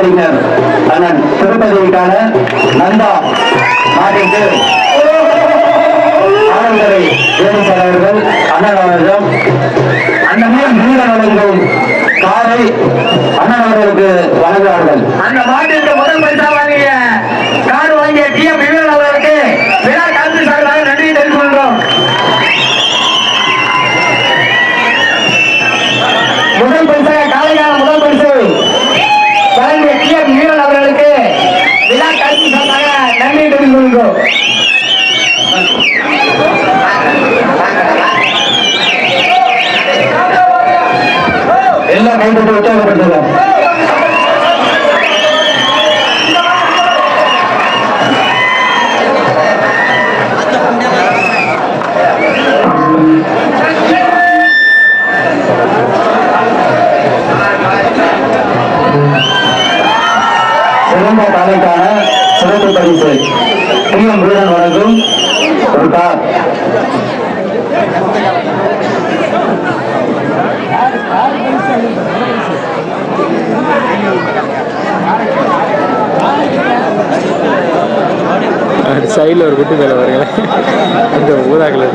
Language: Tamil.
வழக்கறிஞர் அண்ணன் திருப்பதிக்கான நந்தா மாட்டிற்கு ஆனந்தரை வேணுசார் அவர்கள் அண்ணன் அவர்களிடம் அந்த மீன் வழங்கும் காரை அண்ணன் அவர்களுக்கு வழங்க தெரிவித்துக் எல்லாம் கைப்பற்றி உற்சாகப்படுத்துங்க சிறந்த தலைக்கான சிறப்பு பரிசு. டிஎம் வீரன் வணக்கம். சைடில் ஒரு குட்டி மேலே வருங்களேன் அந்த ஊதா கலர்